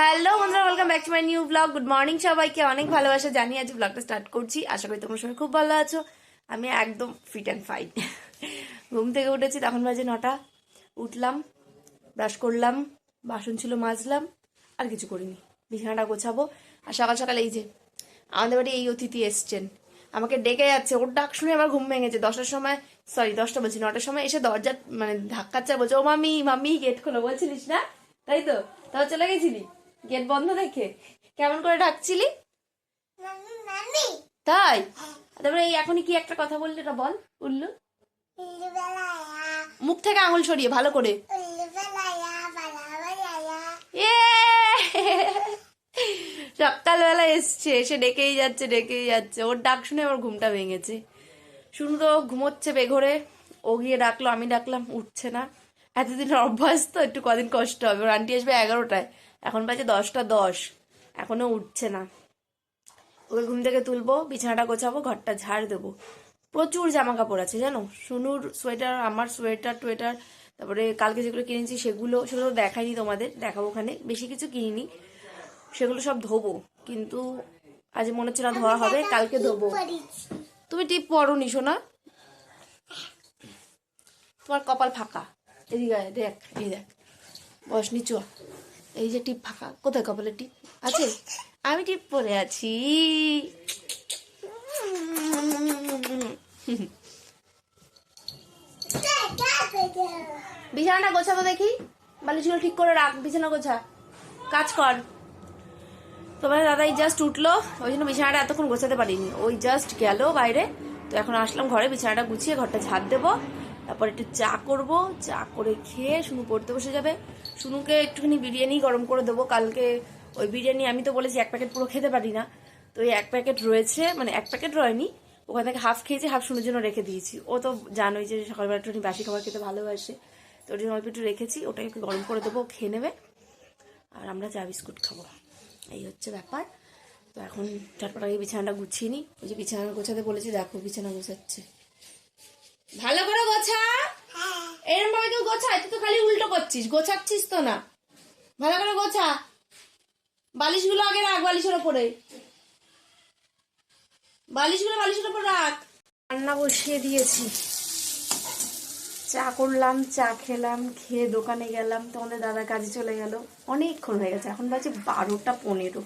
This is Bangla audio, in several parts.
হ্যালো বন্ধুরা welcome back to my new blog good morning সবাইকে, অনেক ভালোবাসা জানি আজ ব্লগটা স্টার্ট করছি। আশা করি তোমার সবাই খুব ভালো আছো। আমি একদম ফিট অ্যান্ড ফাইন ঘুম থেকে উঠেছি, তখন বাজে নটা। উঠলাম ব্রাশ করলাম, বাসন ছিল মাজলাম, আর কিছু করিনি। বিছানাটা গোছাবো। আর সকাল সকাল এই যে, আমাদের বাড়ি এই অতিথি এসছেন। আমাকে ডেকে যাচ্ছে, ওর ডাক শুনে আমার ঘুম ভেঙেছে। দশটার সময় সরি দশটা বলছি, নটার সময় এসে দরজা মানে ধাক্কাচ্ছে বলছে, ও মামি মামি গেট খোলো। বলছিলিস না? তাই তো? তাও চলে গেছিলি? গেট বন্ধ রেখে। কেমন করে ডাকছিলি? তাই? তারপরে এই এখনই কি একটা কথা বললি এটা বল উল্লু। মুখ থেকে আঙুল সরিয়ে ভালো করে। সকালবেলা এসছে এসে ডেকেই যাচ্ছে ডেকেই যাচ্ছে। ওর ডাক শুনে আমার ঘুমটা ভেঙেছে। শুনু তো ঘুমোচ্ছে বেঘরে। ও গিয়ে ডাকলো আমি ডাকলাম উঠছে না। এতদিন অভ্যাস তো একটু কদিন কষ্ট হবে। ওর আন্টি আসবে এগারোটায়। এখন বাজে দশটা দশ। এখনও উঠছে না। ওকে ঘুম থেকে তুলবো, বিছানাটা গোছাবো, ঘরটা ঝাড় দেবো। প্রচুর জামা কাপড় আছে, জানো? সুনুর সোয়েটার, আমার সোয়েটার, টোয়েটার, তারপরে কালকে যেগুলো কিনেছি সেগুলো সেগুলো দেখাইনি তোমাদের, দেখাবো ওখানে। বেশি কিছু কিনিনি, সেগুলো সব ধোবো। কিন্তু আজ মনে হচ্ছে না ধোয়া হবে, কালকে ধোবো। তুমি টিপ পরো নি শোনা তোমার কপাল ফাঁকা। এদিকে দেখ, এই দেখ। বস নিচু। এই যে টিপ ফাঁকা, কোথায় কপালে টিপ? আছে? আমি টিপ পরে আছি। বিছানাটা গোছাবো দেখি। বালিশগুলো ঠিক করে রাখ, বিছানা গোছা। কাজ কর। তোমার দাদাই জাস্ট উঠল, ওই জন্য বিছানাটা এতক্ষণ গোছাতে পারিনি। ওই জাস্ট গেল বাইরে, তো এখন আসলাম ঘরে, বিছানাটা গুছিয়ে ঘরটা ঝাড় দেবো। তারপর একটু চা করব, চা করে খেয়ে শুনু পড়তে বসে যাবে। শুনুকে একটুখানি বিরিয়ানি গরম করে দেবো। কালকে ওই বিরিয়ানি আমি তো বলেছি, এক প্যাকেট পুরো খেতে পারি না। তো ওই এক প্যাকেট রয়েছে মানে এক প্যাকেট রয়নি, ওখান থেকে হাফ খেয়েছি, হাফ শুনুর জন্য রেখে দিয়েছি। ও তো জানোই যে সকালবেলা একটুখানি বাসি খাবার খেতে ভালোবাসে, তো ওর জন্য অল্প একটু রেখেছি, ওটাকে একটু গরম করে দেবো খেয়ে নেবে। আর আমরা চা বিস্কুট খাব। এই হচ্ছে ব্যাপার। তো এখন চটপট আগে বিছানাটা গুছিয়ে নিই ওই যে বিছানা গোছাতে বলেছি, দেখো বিছানা গোছাচ্ছে। ভালো করে গোছা! এরকম ভাবে কেউ গোছায়, তুই তো খালি উল্টো করছিস, গোছাচ্ছিস তো না। ভালো করে গোছা। বালিশগুলো আগে রাখ বালিশের ওপরে। বালিশগুলো বালিশের ওপর রাখ। রান্না বসিয়ে দিয়েছি। চা করলাম, চা খেলাম, খেয়ে দোকানে গেলাম, তোমাদের দাদা কাজে চলে গেল। অনেকক্ষণ হয়ে গেছে, এখন বাজে বারোটা পনেরো।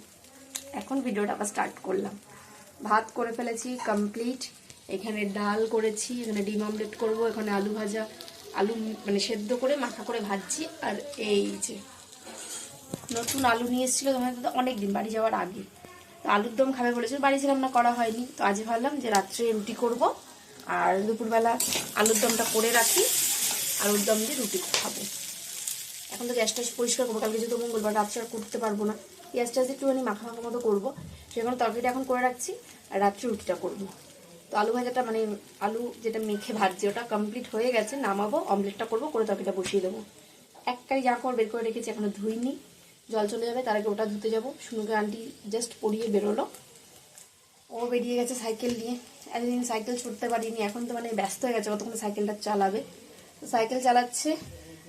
এখন ভিডিওটা আবার স্টার্ট করলাম। ভাত করে ফেলেছি কমপ্লিট এখানে ডাল করেছি, এখানে ডিম অমলেট করব, এখানে আলু ভাজা, আলু মানে সেদ্ধ করে, মাখা করে ভাজছি, আর এই যে নতুন আলু নিয়ে এসেছিল তোমাদের দাদা অনেক দিন বাড়ি যাওয়ার আগে। তো আলুর দম খাবে বলেছিল, বাড়ি ছিলাম না করা হয়নি। তো আজ ভাবলাম যে রাত্রে রুটি করব, আর দুপুরবেলা আলুর দমটা করে রাখি, আলুর দম দিয়ে রুটি খাব। এখন তো গ্যাসটা পরিষ্কার করব, কালকে যেহেতু মঙ্গলবার, রাত্রে আর করতে পারব না। গ্যাসটা একটুখানি মাখা মাখা মতো করব সেখানে তরকারিটা এখন করে রাখছি, আর রাত্রে রুটিটা করব। তো আলু ভাজাটা মানে আলু যেটা মেখে ভাজছি, ওটা কমপ্লিট হয়ে গেছে, নামাবো অমলেটটা করব, করে তরকারিটা বসিয়ে দেবো। এক কারি জামা কাপড় বের করে রেখেছি, এখনও ধুইনি। জল চলে যাবে, তার আগে ওটা ধুতে যাব। শুনুকে আন্টি জাস্ট পরিয়ে বেরোলো। ও বেরিয়ে গেছে সাইকেল নিয়ে। এতদিন সাইকেল ছুটতে পারিনি, এখন তো মানে ব্যস্ত হয়ে গেছে, কতক্ষণ সাইকেলটা চালাবে। তো সাইকেল চালাচ্ছে,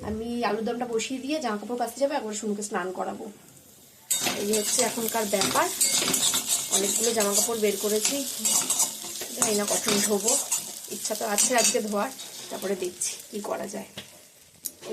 আমি আলুর দমটা বসিয়ে দিয়ে জামা কাপড় কাচতে যাব, একবার শুনুকে স্নান করাবো। এই হচ্ছে এখনকার ব্যাপার। অনেকগুলো জামা কাপড় বের করেছি। জানি না কখন ধোবো। ইচ্ছা তো আছে আজকে ধোয়ার, তারপরে দেখছি কি করা যায়।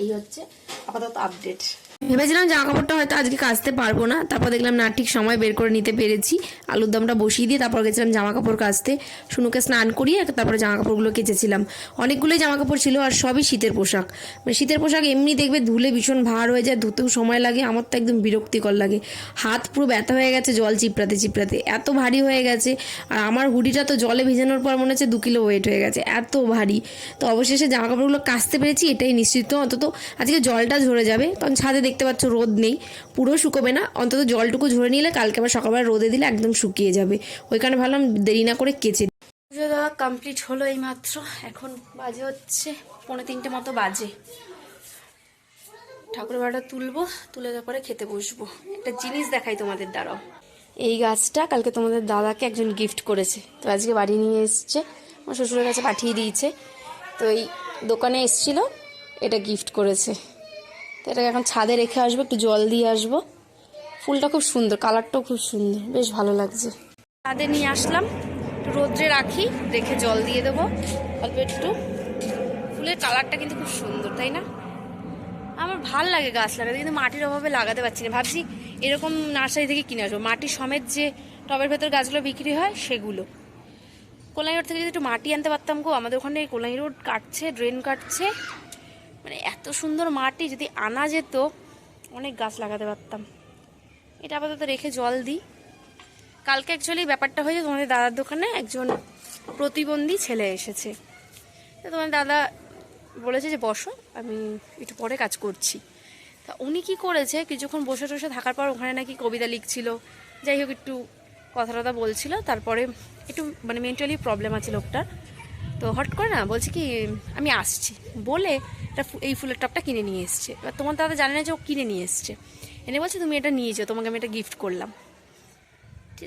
এই হচ্ছে আপাতত আপডেট ভেবেছিলাম জামা কাপড়টা হয়তো আজকে কাচতে পারব না। তারপর দেখলাম, না, ঠিক সময় বের করে নিতে পেরেছি। আলুর দমটা বসিয়ে দিয়ে তারপর গেছিলাম জামা কাপড় কাচতে। শুনুকে স্নান করিয়ে তারপরে জামা কাপড়গুলো কেচেছিলাম। অনেকগুলোই জামা কাপড় ছিল আর সবই শীতের পোশাক। মানে শীতের পোশাক এমনি দেখবে ধুলে ভীষণ ভার হয়ে যায়, ধুতেও সময় লাগে, আমার তো একদম বিরক্তিকর লাগে। হাত পুরো ব্যথা হয়ে গেছে জল চিপড়াতে চিপড়াতে, এত ভারী হয়ে গেছে। আর আমার হুডিটা তো জলে ভেজানোর পর মনে হচ্ছে দু কিলো ওয়েট হয়ে গেছে, এত ভারী। তো অবশেষে জামা কাপড়গুলো কাচতে পেরেছি, এটাই নিশ্চিত। অন্তত আজকে জলটা ঝরে যাবে। কারণ ছাদে দেখতে পাচ্ছ রোদ নেই, পুরো শুকোবে না, অন্তত জলটুকু ঝরে নিলে কালকে আবার সকালবেলা রোদে দিলে একদম শুকিয়ে যাবে। ওই কারণে ভাবলাম দেরি না করে কেচে পুজো দেওয়া কমপ্লিট হলো এই মাত্র এখন বাজে হচ্ছে পৌনে তিনটে মতো বাজে। ঠাকুরের বাড়িটা তুলবো, তুলে তারপরে খেতে বসবো। একটা জিনিস দেখাই তোমাদের দ্বারাও এই গাছটা কালকে তোমাদের দাদাকে একজন গিফট করেছে, তো আজকে বাড়ি নিয়ে এসছে, আমার শ্বশুরের কাছে পাঠিয়ে দিয়েছে। তো এই দোকানে এসছিল, এটা গিফট করেছে। তো এটাকে এখন ছাদে রেখে আসব, একটু জল দিয়ে আসব। ফুলটা খুব সুন্দর, কালারটাও খুব সুন্দর, বেশ ভালো লাগছে। ছাদে নিয়ে আসলাম রোদ্রে রাখি, রেখে জল দিয়ে দেবো, অল্প একটু। ফুলের কালারটা কিন্তু খুব সুন্দর, তাই না? আমার ভালো লাগে গাছ লাগাতে, কিন্তু মাটির অভাবে লাগাতে পারছি না। ভাবছি এরকম নার্সারি থেকে কিনে আসব। মাটি সমেত যে টবের ভেতর গাছগুলো বিক্রি হয়, সেগুলো। কোলাই রোড থেকে যদি একটু মাটি আনতে পারতাম গো, আমাদের ওখানে কোলাই রোড কাটছে, ড্রেন কাটছে মানে এত সুন্দর মাটি, যদি আনা যেত, অনেক গাছ লাগাতে পারতাম। এটা আপাতত রেখে জল দিই। কালকে অ্যাকচুয়ালি ব্যাপারটা হয়েছে, তোমাদের দাদার দোকানে একজন প্রতিবন্ধী ছেলে এসেছে। তো তোমার দাদা বলেছে যে, বসো, আমি একটু পরে কাজ করছি। তা উনি কি করেছে, কিছুক্ষণ বসে টসে থাকার পর ওখানে নাকি কবিতা লিখছিল। যাই হোক, একটু কথা টথা বলছিল। তারপরে একটু মানে মেন্টালি প্রবলেম আছে লোকটার। তো হট করে না বলছে কি, আমি আসছি। বলে এটা এই ফুলের টপটা কিনে নিয়ে এসছে। এবার তোমার দাদা জানে না যে ও কিনে নিয়ে এসছে। এনে বলছে, তুমি এটা নিয়ে যাও, তোমাকে আমি এটা গিফট করলাম।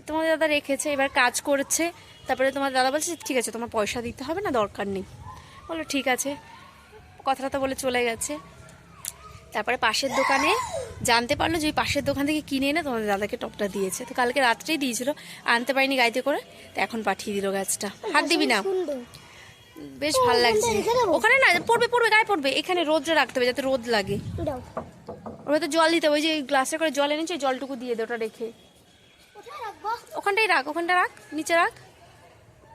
তোমার দাদা রেখেছে, এবার কাজ করছে। তারপরে তোমার দাদা বলছে, ঠিক আছে, তোমার পয়সা দিতে হবে না, দরকার নেই। বলো ঠিক আছে। কথাটা তো বলে চলে গেছে। তারপরে পাশের দোকানে জানতে পারল যে ওই পাশের দোকান থেকে কিনে এনে তোমাদের দাদাকে টপটা দিয়েছে। তো কালকে রাত্রেই দিয়েছিল, আনতে পারিনি গাড়িতে করে। তো এখন পাঠিয়ে দিল গাছটা হাত দিবি না। বেশ ভালো লাগছে। ওখানে না পড়বে পড়বে গায়ে পড়বে। এখানে রোদটা রাখতে হবে যাতে রোদ লাগে। ওর ভেতর জল দিতে হবে ওই যে গ্লাসে করে জল এনেছে জলটুকু দিয়ে দে ওটা রেখে। ওখানটাই রাখ ওখানটা রাখ নিচে রাখ।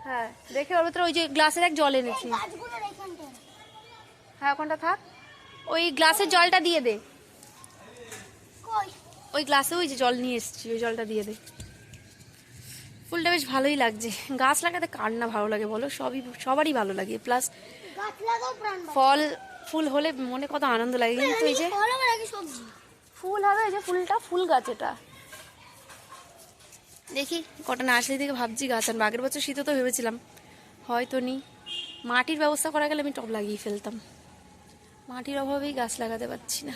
হ্যাঁ দেখে ওর ভেতরে ওই যে গ্লাসের এক জল এনেছি। হ্যাঁ ওখানটা থাক। ওই গ্লাসের জলটা দিয়ে দে। ওই গ্লাসে ওই যে জল নিয়ে এসেছি ওই জলটা দিয়ে দে। ফুলটা বেশ ভালোই লাগছে। গাছ লাগাতে কার না ভালো লাগে বলো? সবই সবারই ভালো লাগে। প্লাস ফল ফুল হলে মনে কত আনন্দ লাগে কিন্তু এই যে ফল হবে এই যে ফুলটা ফুল গাছ এটা। দেখি কটা নার্সারি থেকে ভাবছি গাছ আনব। আগের বছর শীতে তো ভেবেছিলাম হয়তো নি। মাটির ব্যবস্থা করা গেলে আমি টব লাগিয়ে ফেলতাম। মাটির অভাবেই গাছ লাগাতে পারছি না।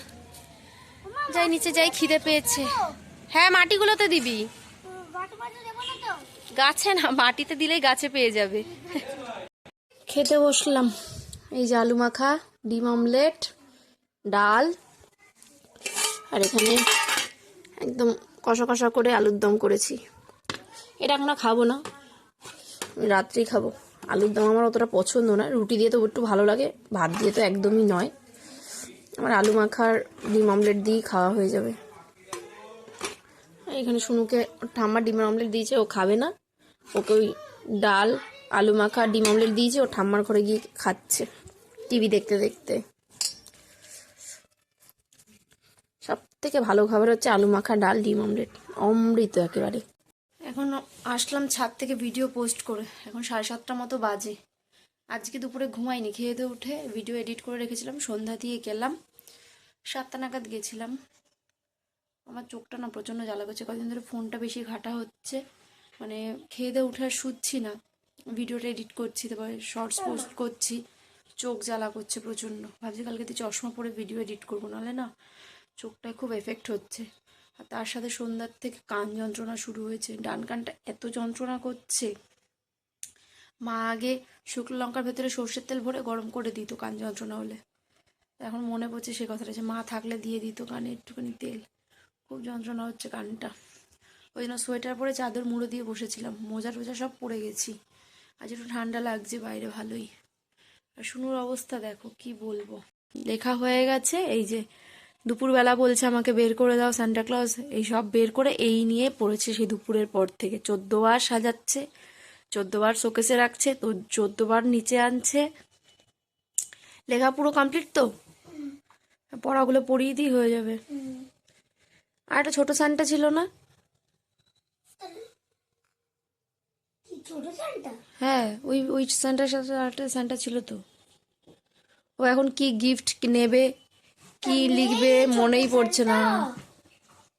যাই নিচে যাই খিদে পেয়েছে। হ্যাঁ মাটিগুলোতে দিবি গাছে না, মাটিতে দিলেই গাছে পেয়ে যাবে। খেতে বসলাম। এই যে আলু মাখা, ডিম অমলেট, ডাল, আর এখানে একদম কষা কষা করে আলুর দম করেছি। এটা আমরা খাব না, আমি রাত্রেই খাব। আলুর দম আমার অতটা পছন্দ না, রুটি দিয়ে তো একটু ভালো লাগে, ভাত দিয়ে তো একদমই নয়। আমার আলু মাখার, ডিম অমলেট দিয়েই খাওয়া হয়ে যাবে। এখানে শুনুকে ঠাম্মা ডিমের অমলেট দিয়েছে, ও খাবে না। ওকে ওই ডাল, আলু মাখা, ডিম অমলেট দিয়েছে, ও ঠাম্মার ঘরে গিয়ে খাচ্ছে টিভি দেখতে দেখতে। সব থেকে ভালো খাবার হচ্ছে আলু মাখা, ডাল, ডিম অমলেট, অমৃত একেবারে। এখন আসলাম ছাদ থেকে ভিডিও পোস্ট করে, এখন সাড়ে সাতটা মতো বাজে। আজকে দুপুরে ঘুমাইনি, খেয়ে দিয়ে উঠে ভিডিও এডিট করে রেখেছিলাম, সন্ধ্যা দিয়ে গেলাম, সাতটা নাগাদ গেছিলাম। আমার চোখটা না প্রচণ্ড জ্বালা করছে, কদিন ধরে ফোনটা বেশি ঘাটা হচ্ছে। মানে খেয়ে দিয়ে উঠে আর শুচ্ছি না। ভিডিওটা এডিট করছি তারপরে শর্টস পোস্ট করছি চোখ জ্বালা করছে প্রচণ্ড। ভাবছি কালকে তুই চশমা পরে ভিডিও এডিট করব নাহলে না চোখটায় খুব এফেক্ট হচ্ছে। আর তার সাথে সন্ধ্যার থেকে কান যন্ত্রণা শুরু হয়েছে ডান কানটা এত যন্ত্রণা করছে। মা আগে শুকনো লঙ্কার ভেতরে সর্ষের তেল ভরে গরম করে দিত কান যন্ত্রণা হলে। এখন মনে পড়ছে সে কথাটা যে মা থাকলে দিয়ে দিত কানে একটুখানি তেল। খুব যন্ত্রণা হচ্ছে কানটা। ওই জন্য সোয়েটার পরে চাদর মুড়ো দিয়ে বসেছিলাম। মোজা টোজা সব পরে গেছি। আজ একটু ঠান্ডা লাগছে বাইরে ভালোই। আর শুনুর অবস্থা দেখো, কি বলব? লেখা হয়ে গেছে, এই যে দুপুরবেলা বলছে আমাকে বের করে দাও সান্টা ক্লজ এই সব বের করে এই নিয়ে পড়েছে সেই দুপুরের পর থেকে। চোদ্দবার সাজাচ্ছে চোদ্দবার শোকেসে রাখছে, তো চোদ্দবার নিচে আনছে। লেখা পুরো কমপ্লিট তো? পড়াগুলো পড়িয়ে দিই হয়ে যাবে। আর একটা ছোট সানটা ছিল না কি ছোট সানটা হ্যাঁ ওই ওই সানটার সাথে আরেকটা সানটা ছিল তো। ও এখন কি গিফট নেবে কি লিখবে মনেই পড়ছে না।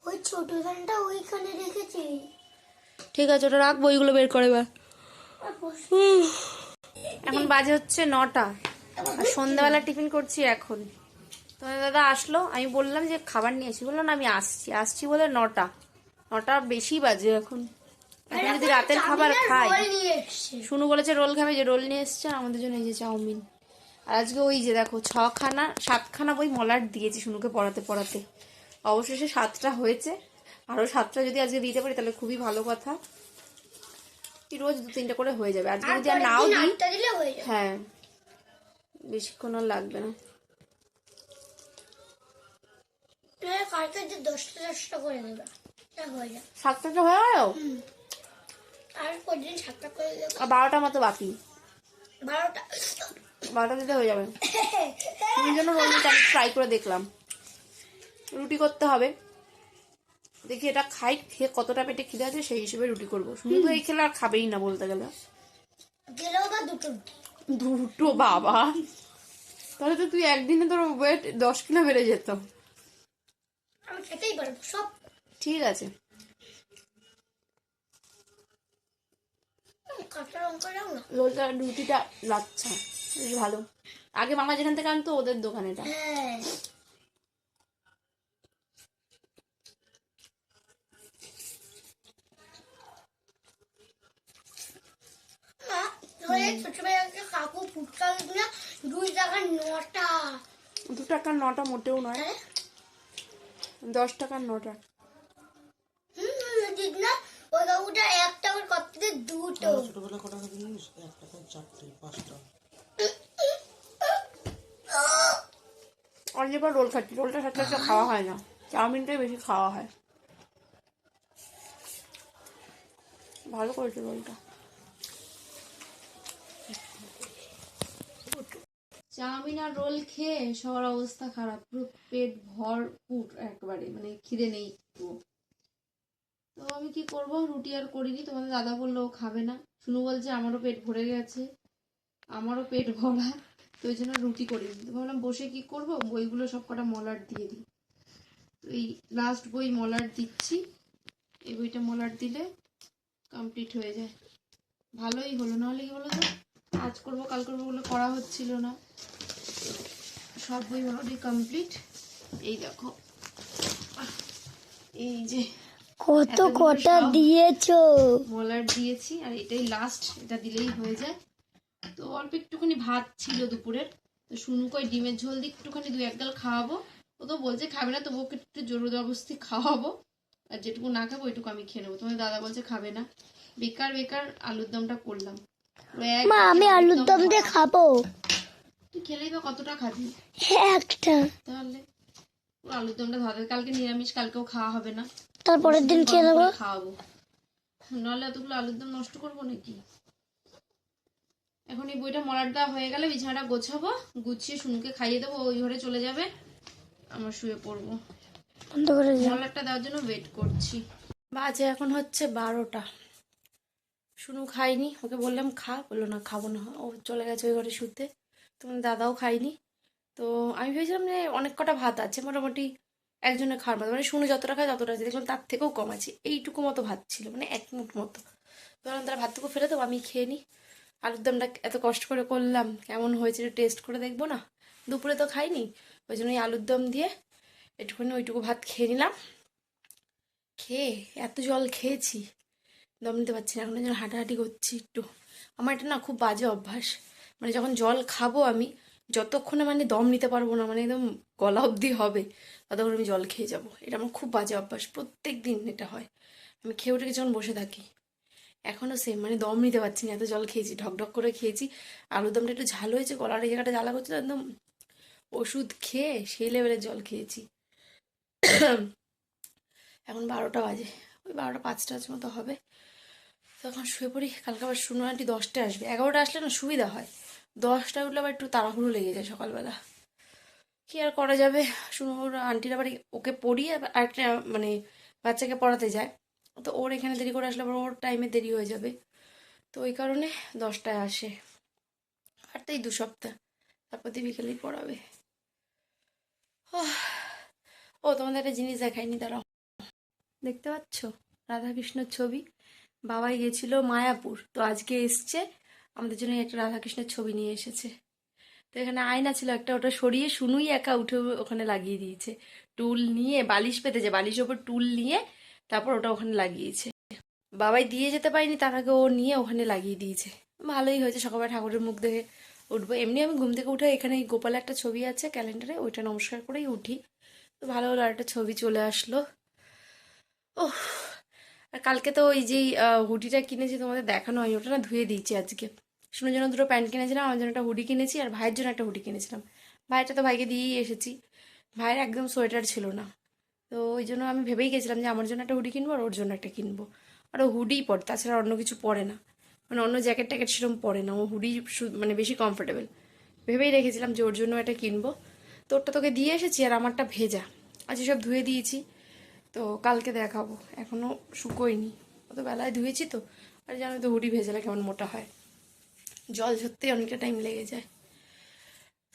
ওই ছোট সানটা ওইখানে রেখেছি। ঠিক আছে ওটা রাখব ওইগুলো বের করে এবার। এখন বাজে হচ্ছে নটা। আর সন্ধ্যাবেলা টিফিন করছি এখন। তোমার দাদা আসলো আমি বললাম যে খাবার নিয়ে আসি। বলল না আমি আসছি আসছি বলে নটা। নটা বেশি বাজে এখন। এখন যদি রাতের খাবার খাই শুনু বলেছে রোল খাবে যে রোল নিয়ে এসছে আর আমাদের জন্য এই যে চাউমিন। আর আজকে ওই যে দেখো ছখানা সাতখানা বই মলার দিয়েছি শুনুকে পড়াতে পড়াতে। অবশেষে সাতটা হয়েছে। আরও সাতটা যদি আজকে দিতে পারি তাহলে খুবই ভালো কথা। রোজ দু তিনটা করে হয়ে যাবে। আজকে যদি আর নাও দিই হয়ে বেশিক্ষণ আর লাগবে না। নাহলে কালকে যে দশটা দশটা করে দেবে তা হয়ে যাবে। হয়ে গেল আর প্রতিদিন সাতটা করে আর বারোটা মতো বাকি। বারোটা বারোটা দিতে হয়ে যাবে। তুমি জন্য রোলটা ট্রাই করে দেখলাম। রুটি করতে হবে। দেখি এটা খাই খেয়ে কতটা পেটে খিদে আছে সেই হিসেবে রুটি করব। শুধু এই খেলে আর খাবেই না বলতে গেলে। দুটো দুটো বাবা। তাহলে তো তুই একদিনে তোর ওয়েট দশ কিলো বেড়ে যেত। আমি খেতেই পারব সব। ঠিক আছে। কাঁচা লঙ্কা দাও না? রোলটা রুটিটা লাচ্ছা বেশ ভালো। আগে মামা যেখান থেকে আনতো ওদের দোকান এটা। হ্যাঁ। কাকু ফুটকা না দুই টাকা নটা। দু টাকার নটা মোটেও নয়। হ্যাঁ? দশ টাকার নটা হুম ঠিক না ওই কাকুটা এক টাকার কত ছোটবেলা কটা জিনিস? এক চারটে পাঁচটা। অনেকবার রোল খাচ্ছি রোলটা সাথে সাথে খাওয়া হয় না। চাউমিনটাই বেশি খাওয়া হয়। ভালো করেছে রোলটা। চাউমিন আর রোল খেয়ে সবার অবস্থা খারাপ পুরো পেট ভরপুর একবারে মানে খিদে নেই একটু তো আমি কি করব? রুটি আর করিনি। তোমাদের দাদা বলল ও খাবে না। শুনু বলছে আমারও পেট ভরে গেছে। আমারও পেট ভরা। তো ওই জন্য রুটি করি তো ভাবলাম বসে কি করব? বইগুলো সব কটা মলাট দিয়ে দিই। তো এই লাস্ট বই মলাট দিচ্ছি। এই বইটা মলাট দিলে কমপ্লিট হয়ে যায়। ভালোই হলো। নাহলে কি বলো তো আজ করব, কাল করব বলে করা হচ্ছিল না। সব বই মোটামুটি কমপ্লিট এই দেখো। এই যে কত কটা দিয়েছ? মলার দিয়েছি আর এটাই লাস্ট এটা দিলেই হয়ে যায়। তো অল্প একটুখানি ভাত ছিল দুপুরের। তো শুনু কই ডিমের ঝোল দিয়ে একটুখানি দু এক গাল খাওয়াবো। ও তো বলছে খাবে না তবু ওকে একটু জোর জবরদস্তি খাওয়াবো। আর যেটুকু না খাব ওইটুকু আমি খেয়ে নেব। তোমার দাদা বলছে খাবে না। বেকার বেকার আলুর দমটা করলাম। মা আমি আলুর দম দিয়ে খাব? তুই খেলেই বা কতটা খাবি? একটা। তাহলে আলুর দমটা ধরে কালকে নিরামিষ কালকেও খাওয়া হবে না। তারপরের দিন খেয়ে নেব। খাওয়াবো নাহলে এতগুলো আলুর দম নষ্ট করব নাকি? এখন এই বইটা মলার দেওয়া হয়ে গেলে বিছানাটা গোছাবো গুছিয়ে শুনুকে খাইয়ে দেবো ওই ঘরে চলে যাবে আমরা শুয়ে পড়ব। মলারটা দেওয়ার জন্য ওয়েট করছি। বাজে এখন হচ্ছে বারোটা। শুনু খাইনি ওকে বললাম খা বলল না খাব না। ও চলে গেছে ওই ঘরে শুতে। তোমার দাদাও খাইনি তো আমি ভেবেছিলাম যে অনেক কটা ভাত আছে মোটামুটি একজনের খাওয়ার মতো মানে শুনে যতটা খায় ততটা আছে দেখলাম তার থেকেও কম আছে। এইটুকু মতো ভাত ছিল মানে এক মুঠ মতো। ভাবলাম তারা ভাতটুকু ফেলে দেবো আমি খেয়ে নিই আলুর দমটা এত কষ্ট করে করলাম, কেমন হয়েছে একটু টেস্ট করে দেখব না। দুপুরে তো খাইনি, ওই জন্য আলুর দম দিয়ে একটুখানি ওইটুকু ভাত খেয়ে নিলাম। খেয়ে এত জল খেয়েছি, দম নিতে পারছি না। এখন যেন হাঁটাহাঁটি করছি একটু। আমার এটা না খুব বাজে অভ্যাস। মানে যখন জল খাব আমি, যতক্ষণে মানে দম নিতে পারব না মানে একদম গলা অবধি হবে। ততক্ষণ আমি জল খেয়ে যাব। এটা আমার খুব বাজে অভ্যাস প্রত্যেক দিন এটা হয়। আমি খেয়ে উঠে যখন বসে থাকি। এখনও সেম মানে দম নিতে পারছি না, এত জল খেয়েছি ঢকঢক করে খেয়েছি। আলুর দমটা একটু ঝাল হয়েছে গলার জায়গাটা জ্বালা করছে, তো একদম ওষুধ খেয়ে সেই লেভেলের জল খেয়েছি। এখন বারোটা বাজে, ওই বারোটা পাঁচটা মতো হবে। তখন শুয়ে পড়ি, কালকে আবার শুনো আন্টি দশটায় আসবে। এগারোটা আসলে না সুবিধা হয়। দশটায় উঠলে আবার একটু তাড়াহুড়ো লেগে যায় সকালবেলা। কি আর করা যাবে? শুনো, ওর আন্টির আবার ওকে পড়িয়ে আরেকটা মানে বাচ্চাকে পড়াতে যায়। তো ওর এখানে দেরি করে আসলে আবার ওর টাইমে দেরি হয়ে যাবে। তো ওই কারণে দশটায় আসে। আর তাই দু সপ্তাহ। তারপর দিয়ে বিকেলেই পড়াবে। ও, তোমাদের একটা জিনিস দেখায়নি দাঁড়াও। দেখতে পাচ্ছ? রাধাকৃষ্ণর ছবি। বাবাই গেছিল মায়াপুর। তো আজকে এসছে। আমাদের জন্য একটা রাধাকৃষ্ণের ছবি নিয়ে এসেছে। তো এখানে আয়না ছিল একটা, ওটা সরিয়ে শুনুই একা উঠে ওখানে লাগিয়ে দিয়েছে। টুল নিয়ে বালিশ পেতেছে, বালিশের ওপর টুল নিয়ে তারপর ওটা ওখানে লাগিয়েছে। বাবাই দিয়ে যেতে পারিনি, তার আগে ও নিয়ে ওখানে লাগিয়ে দিয়েছে। ভালোই হয়েছে, সকালবেলা ঠাকুরের মুখ দেখে উঠবো। এমনি আমি ঘুম থেকে উঠে এখানে এই গোপালের একটা ছবি আছে ক্যালেন্ডারে, ওইটা নমস্কার করেই উঠি। তো ভালো হলো একটা ছবি চলে আসলো। ও আর কালকে তো ওই যেই হুডিটা কিনেছি তোমাদের দেখানো হয় ওটা না ধুয়ে দিয়েছি আজকে। শুনের জন্য দুটো প্যান্ট কিনেছিলাম, আমার জন্য একটা হুডি কিনেছি আর ভাইয়ের জন্য একটা হুডি কিনেছিলাম। ভাইটা তো ভাইকে দিয়েই এসেছি। ভাইয়ের একদম সোয়েটার ছিল না। তো ওই জন্য আমি ভেবেই গেছিলাম যে আমার জন্য একটা হুডি কিনবো আর ওর জন্য একটা কিনবো। আর ও হুডিই পরে, তাছাড়া অন্য কিছু পরে না। মানে অন্য জ্যাকেট ট্যাকেট সেরকম পরে না। ও হুডি মানে বেশি কমফোর্টেবল ভেবেই রেখেছিলাম যে ওর জন্য একটা কিনবো। তো ওরটা তোকে দিয়ে এসেছি আর আমারটা ভেজা। আজ সব ধুয়ে দিয়েছি। তো কালকে দেখাবো। এখনও শুকোয়নি। অত বেলায় ধুয়েছি তো। আর জানো তো হুডি ভেজালে কেমন মোটা হয়। জল ঝরতেই অনেকটা টাইম লেগে যায়।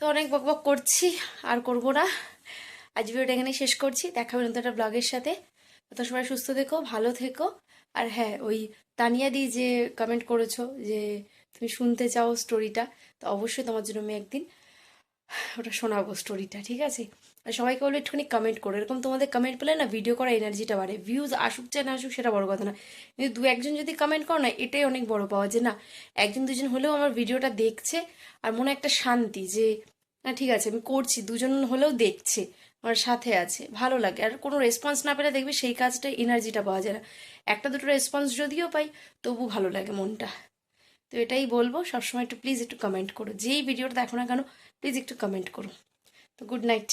তো অনেক বক বক করছি, আর করব না। আজ ভিডিওটা এখানে শেষ করছি। দেখা হবে নতুন একটা ব্লগের সাথে। তো সবাই সুস্থ থেকো, ভালো থেকো। আর হ্যাঁ ওই তানিয়া দি যে কমেন্ট করেছ যে, তুমি শুনতে চাও স্টোরিটা তো অবশ্যই তোমার জন্য আমি একদিন ওটা শোনাবো স্টোরিটা ঠিক আছে? আর সবাইকে বলে একটুখানি কমেন্ট করো। এরকম তোমাদের কমেন্ট পেলে না ভিডিও করা এনার্জিটা বাড়ে। ভিউজ আসুক চাই না আসুক সেটা বড় কথা না। কিন্তু দু একজন যদি কমেন্ট করো না, এটাই অনেক বড় পাওয়া যে না, একজন দুজন হলেও আমার ভিডিওটা দেখছে আর মনে একটা শান্তি যে না ঠিক আছে, আমি করছি। দুজন হলেও দেখছে, আমার সাথে আছে, ভালো লাগে। আর কোনো রেসপন্স না পেলে দেখবে সেই কাজটা এনার্জিটা পাওয়া যায় না। একটা দুটো রেসপন্স যদিও পাই, তবু ভালো লাগে মনটা। তো এটাই বলব, সবসময় একটু প্লিজ একটু কমেন্ট করো। যেই ভিডিওটা দেখো না কেন প্লিজ একটু কমেন্ট করো তো গুড নাইট